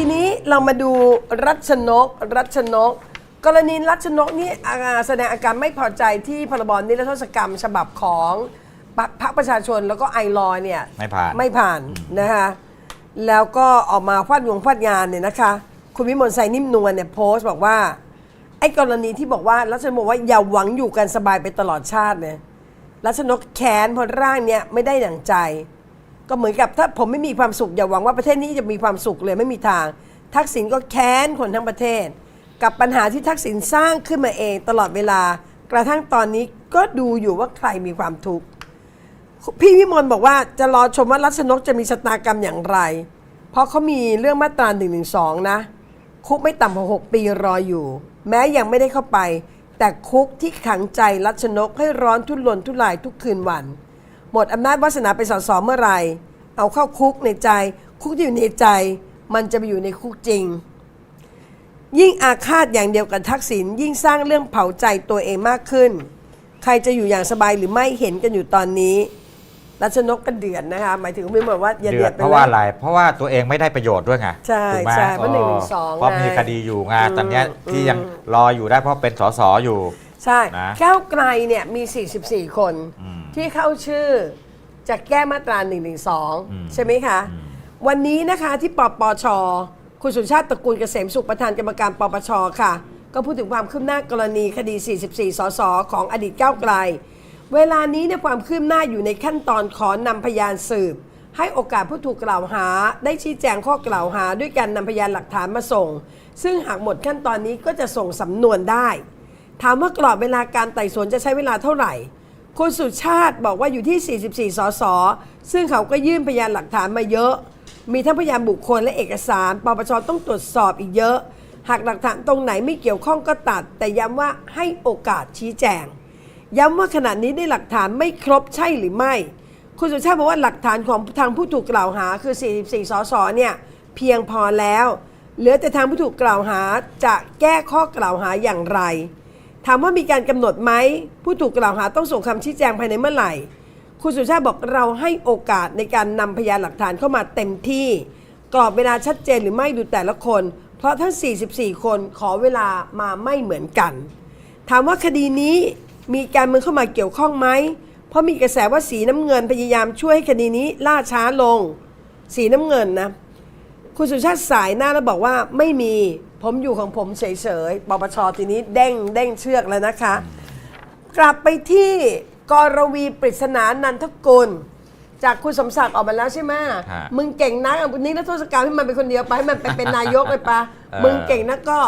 ทีนี้เรามาดูรัชนก รัชนก กรณีรัชนกนี่อ่าแสดงอาการไม่พอใจที่พรบนิรโทษกรรมฉบับของพรรคพรรคประชาชนแล้วก็ไอรอยเนี่ย ไม่ผ่าน ไม่ผ่านนะคะแล้วก็ออกมาฟาดงวงฟาดงานเนี่ยนะคะ คุณวิมลไซนิ่มนวลเนี่ยโพสต์บอกว่า ไอ้กรณีที่บอกว่ารัชนกบอกว่าอย่าหวังอยู่กันสบายไปตลอดชาติเนี่ยรัชนกแค้นเพราะร่างเนี่ยไม่ได้ดั่งใจ ก็เหมือนกับถ้าผมไม่มีความสุขอย่าหวังว่าประเทศนี้จะมีความสุขเลยไม่มีทาง ทักษิณก็แค้นคนทั้งประเทศ กับปัญหาที่ทักษิณสร้างขึ้นมาเองตลอดเวลา กระทั่งตอนนี้ก็ดูอยู่ว่าใครมีความทุกข์พี่วิมลบอกว่าจะรอชมว่ารัชนกจะมีชะตากรรมอย่างไร เพราะเขามีเรื่องมาตรา1นึนะ คุกไม่ต่ำกว่า6ปีรออยู่ แม้ยังไม่ได้เข้าไป แต่คุกที่ขังใจรัชนกให้ร้อนทุรนทุรายทุกคืนวัน หมดอำนาจวาสนาไปนสสเมื่อไหร เอาเข้าคุกในใจ คุกที่อยู่ในใจ มันจะไปอยู่ในคุกจริง ยิ่งอาฆาตอย่างเดียวกับทักษิณยิ่งสร้างเรื่องเผาใจตัวเองมากขึ้น ใครจะอยู่อย่างสบายหรือไม่เห็นกันอยู่ตอนนี้รัชนกก็เดือดนะคะหมายถึงไม่บอกว่าอย่าเดืเดืออดดเพไปราะเลว่ายอะไรเพราะว่าตัวเองไม่ได้ประโยชน์ด้วยไงใช่ถูกไหมใช่เพราะออ112เพราะมีไงคดีอยู่ไงอืมตอนเนี้ยที่อืมยังรออยู่ได้เพราะเป็นสสอยู่ ใช่นะก้าวไกลเนี่ยมี 44 คนอืมที่เข้าชื่อ จะแก้มาตราอืม112ใช่ไหมคะอืมวันนี้นะคะที่ปปช คุณสุชาติตระกูลเกษมสุขประธานกรรมการปปชค่ะ ก็พูดถึงความคืบหน้ากรณีคดี 44 สส ของอดีตก้าวไกล เวลานี้เนี่ยความคืบหน้าอยู่ในขั้นตอนขอนำพยานสืบ ให้โอกาสผู้ถูกกล่าวหา ได้ชี้แจงข้อกล่าวหา ด้วยการนำพยานหลักฐานมาส่ง ซึ่งหากหมดขั้นตอนนี้ก็จะส่งสำนวนได้ ถามว่ากรอบเวลาการไต่สวนจะใช้เวลาเท่าไหร่ คุณสุชาติบอกว่าอยู่ที่ 44 สส ซึ่งเขาก็ยื่นพยานหลักฐานมาเยอะ มีทั้งพยานบุคคลและเอกสาร ปปชต้องตรวจสอบอีกเยอะ หากหลักฐานตรงไหนไม่เกี่ยวข้องก็ตัด แต่ย้ำว่าให้โอกาสชี้แจง ย้ำว่าขณะนี้ได้หลักฐานไม่ครบใช่หรือไม่ คุณสุชาติบอกว่าหลักฐานของทางผู้ถูกกล่าวหาคือ 44 สส เนี่ยเพียงพอแล้ว เหลือแต่ทางผู้ถูกกล่าวหาจะแก้ข้อกล่าวหาอย่างไร ถามว่ามีการกำหนดไหมผู้ถูกกล่าวหาต้องส่งคำชี้แจงภายในเมื่อไหร่ คุณสุชาติบอกเราให้โอกาสในการนำพยานหลักฐานเข้ามาเต็มที่ กรอบเวลาชัดเจนหรือไม่ดูแต่ละคน เพราะทั้ง 44 คนขอเวลามาไม่เหมือนกัน ถามว่าคดีนี้มีการเมืองเข้ามาเกี่ยวข้องไหมเพราะมีกระแสว่าสีน้ำเงินพยายามช่วยให้คดีนี้ล่าช้าลง สีน้ำเงินนะคุณสุชาติสายหน้าแล้วบอกว่าไม่มี ผมอยู่ของผมเฉยๆปปชทีนี้เด้งเด้งเชือกแล้วนะคะ กลับไปที่กรวีปริศนานันทกุล จากคุณสมศักดิ์ออกมาแล้วใช่ไหมฮะมึงเก่งนักอะวันนี้นักโทษกรรมให้มันเป็นคนเดียวไปให้มันไปเป็นนายกเลยปะ เออ มึงเก่งนักก็